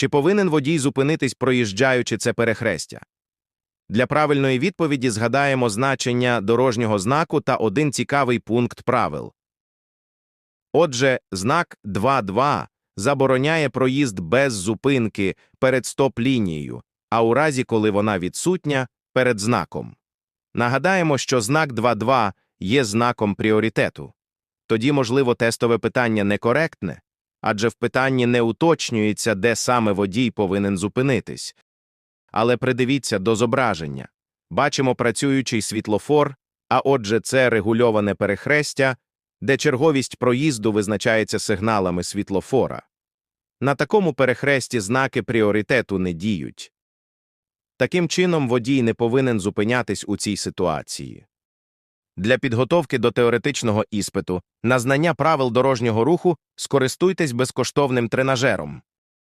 Чи повинен водій зупинитись, проїжджаючи це перехрестя? Для правильної відповіді згадаємо значення дорожнього знаку та один цікавий пункт правил. Отже, знак 2.2 забороняє проїзд без зупинки перед стоп-лінією, а у разі, коли вона відсутня, перед знаком. Нагадаємо, що знак 2.2 є знаком пріоритету. Тоді, можливо, тестове питання некоректне, адже в питанні не уточнюється, де саме водій повинен зупинитись. Але придивіться до зображення. Бачимо працюючий світлофор, а отже, це регульоване перехрестя, де черговість проїзду визначається сигналами світлофора. На такому перехресті знаки пріоритету не діють. Таким чином, водій не повинен зупинятись у цій ситуації. Для підготовки до теоретичного іспиту на знання правил дорожнього руху скористуйтесь безкоштовним тренажером.